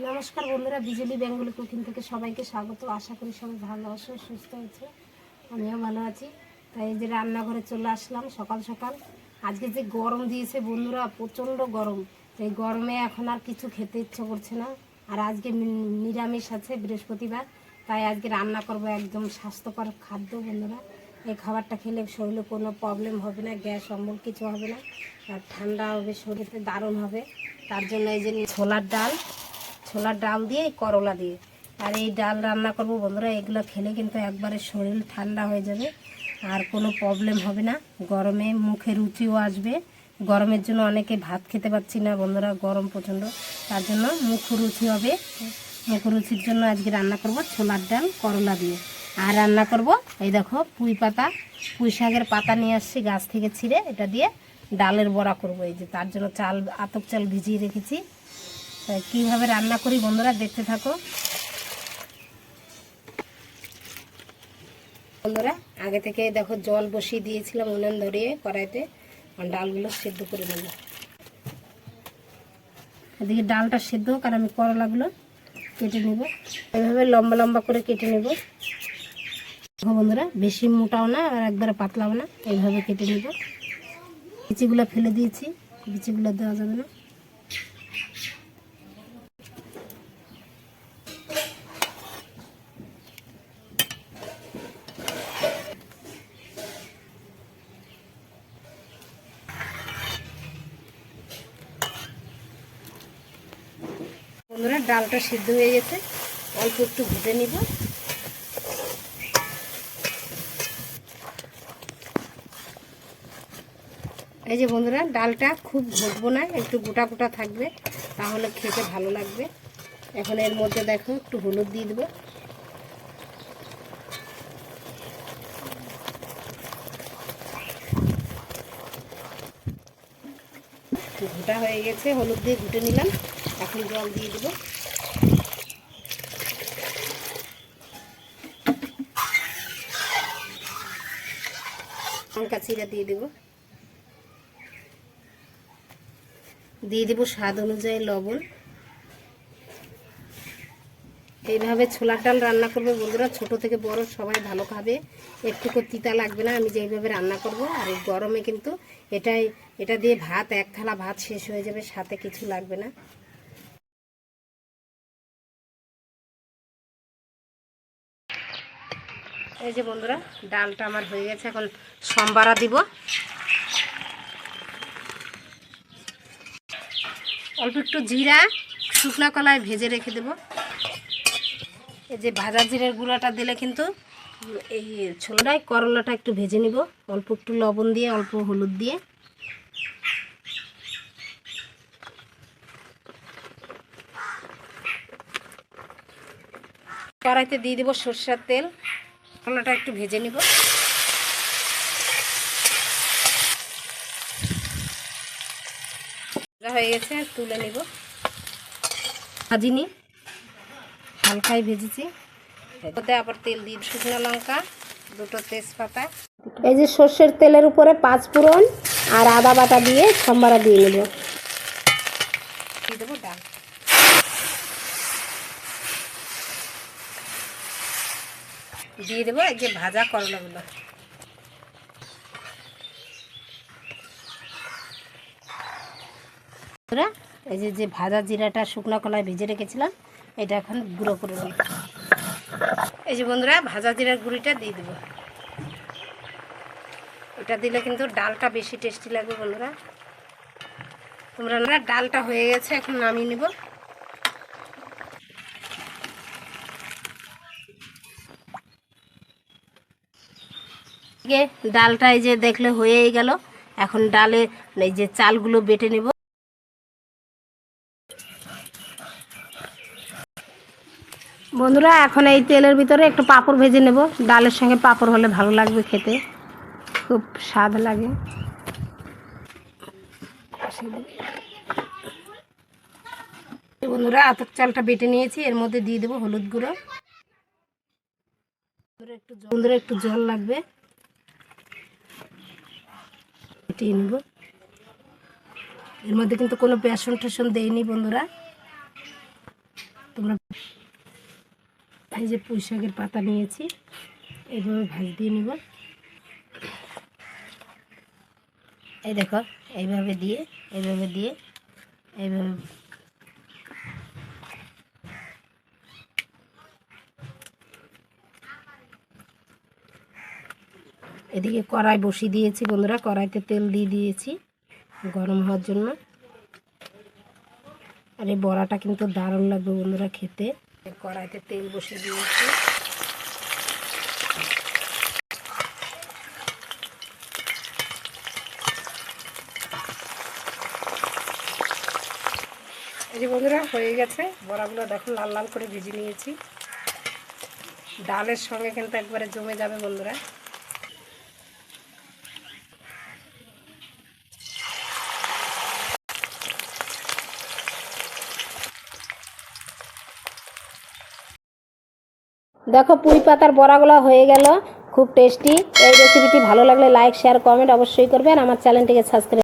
নমস্কার বন্ধুরা বিজলি Bengali cooking থেকে সবাইকে স্বাগত। আশা করি সবাই ভালো আছো, সুস্থ আছে, আমিও ভালো আছি। তাই এই যে রান্নাঘরে চলে আসলাম সকাল সকাল। আজকে যে গরম দিয়েছে বন্ধুরা, প্রচণ্ড গরম। তাই গরমে এখন আর কিছু খেতে ইচ্ছে করছে না। আর আজকে নিরামিষ আছে বৃহস্পতিবার, তাই আজকে রান্না করব একদম স্বাস্থ্যকর খাদ্য বন্ধুরা। এই খাবারটা খেলে শরীরে কোনো প্রবলেম হবে না, গ্যাস, অম্বল কিছু হবে না। আর ঠান্ডা হবে শরীরে দারুণ হবে। তার জন্য এই যে ছোলার ডাল ছোলার ডাল দিয়ে, করলা দিয়ে। আর এই ডাল রান্না করব বন্ধুরা, এগুলো খেলে কিন্তু একবারে শরীর ঠান্ডা হয়ে যাবে, আর কোনো প্রবলেম হবে না। গরমে মুখে রুচিও আসবে। গরমের জন্য অনেকে ভাত খেতে পাচ্ছি না বন্ধুরা, গরম প্রচণ্ড। তার জন্য মুখ রুচি হবে। মুখ রুচির জন্য আজকে রান্না করব ছোলার ডাল, করলা দিয়ে। আর রান্না করব, এই দেখো, পুঁই পাতা। পুঁই শাকের পাতা নিয়ে আসছি, গাছ থেকে ছিঁড়ে এটা দিয়ে ডালের বড়া করব। এই যে তার জন্য চাল, আতপ চাল ভিজিয়ে রেখেছি। কীভাবে রান্না করি বন্ধুরা দেখতে থাকো। বন্ধুরা, আগে থেকে দেখো জল বসিয়ে দিয়েছিলাম উনুন ধরিয়ে কড়াইতে ডালগুলো সেদ্ধ করে নেব। এদিকে ডালটা সেদ্ধ আর আমি করলাগুলো কেটে নেব। এভাবে লম্বা লম্বা করে কেটে নেব। বন্ধুরা, বেশি মোটাও না আর একবারে পাতলাও না। এইভাবে কেটে নেব। বিচিগুলো ফেলে দিয়েছি, বিচিগুলো দেওয়া যাবে না। বন্ধুরা, ডালটা সিদ্ধ হয়ে গেছে। অল্প একটু ভেজে নিব। এই যে বন্ধুরা, ডালটা খুব ঘটবো না, একটু গোটা গোটা থাকবে, তাহলে খেতে ভালো লাগবে। এখন এর মধ্যে দেখো, একটু হলুদ দিয়ে দেবো। ঘুটা হয়ে গেছে, হলুদ দিয়ে ঘুটে নিলাম। এখন জল দিয়ে দেবো। লঙ্কা চিরা দিয়ে দেবো। দিয়ে দেবো স্বাদ অনুযায়ী লবণ। এইভাবে ছোলার ডাল রান্না করবে। বন্ধুরা, ছোট থেকে বড় সবাই ভালো খাবে। একটুকু তিতা লাগবে না, আমি যেইভাবে রান্না করব। আর এই গরমে কিন্তু এটাই, এটা দিয়ে ভাত, এক থালা ভাত শেষ হয়ে যাবে, সাথে কিছু লাগবে না। এই যে বন্ধুরা, ডালটা আমার হয়ে গেছে, এখন সম্বারা দিব। অল্প একটু জিরা, শুকনো কলায় ভেজে রেখে দেব। এই যে ভাজা জিরের গুঁড়াটা দিলে কিন্তু এই ছোলাটায় করলাটা একটু ভেজে নিব। অল্প একটু লবণ দিয়ে, অল্প হলুদ দিয়ে। কড়াইতে দিয়ে দেবো সর্ষের তেল। করলাটা একটু ভেজে নিব। হয়ে গেছে, তুলে নিব। ভাজিনি। হালকাই ভেজেছি। ওতে আবার তেল দিই শুকনো লঙ্কা দুটো তেজপাতা। এই যে সর্ষের তেলের উপরে পাঁচ ফোড়ন আর আদা বাটা দিয়ে সম্বারা দিয়ে নেব। দিয়ে দেবো ডাল। দিয়ে দেবো এই যে ভাজা করলাগুলো। এই যে যে ভাজা জিরাটা শুকনো কলায় ভেজে রেখেছিলাম এটা এখন গুঁড়ো করে নিই। এই যে বন্ধুরা, ভাজা জিরার গুঁড়িটা দিয়ে দেবো। এটা দিলে কিন্তু ডালটা বেশি টেস্টি লাগবে বন্ধুরা। তোমরা না, ডালটা হয়ে গেছে, এখন নামিয়ে নিব। ডালটা এই যে দেখলে হয়েই গেল। এখন ডালে এই যে চালগুলো বেটে নেব। বন্ধুরা, এখন এই তেলের ভিতরে একটু পাঁপড় ভেজে নেব। ডালের সঙ্গে পাঁপড় হলে ভালো লাগবে খেতে। খুব স্বাদ লাগে। বন্ধুরা, আতপ চালটা বেটে নিয়েছি। এর মধ্যে দিয়ে দেবো হলুদ গুঁড়ো। একটু বন্ধুরা, একটু জল লাগবে। ফুটিয়ে নেব। এর মধ্যে কিন্তু কোনো বেসন টেসন দেয়নি বন্ধুরা। তোমরা এই যে পুঁই শাকের পাতা নিয়েছি এইভাবে ভাজ দিয়ে নিব। এই দেখো, এইভাবে দিয়ে এইভাবে দিয়ে, এইভাবে এদিকে কড়াই বসিয়ে দিয়েছি বন্ধুরা, কড়াইতে তেল দিয়ে দিয়েছি গরম হওয়ার জন্য। আর এই বড়াটা কিন্তু দারুণ লাগবে বন্ধুরা খেতে। কড়াইতে তেল বসিয়ে দিয়েছি। এই বন্ধুরা, হয়ে গেছে। বড়াগুলো দেখো, লাল লাল করে ভেজে নিয়েছি। ডালের সঙ্গে কিন্তু একবারে জমে যাবে বন্ধুরা। দেখো পুঁই পাতার বড়াগুলো হয়ে গেল, খুব টেস্টি এই রেসিপিটি ভালো লাগলে লাইক শেয়ার কমেন্ট অবশ্যই করবেন আমার চ্যানেলটিকে সাবস্ক্রাইব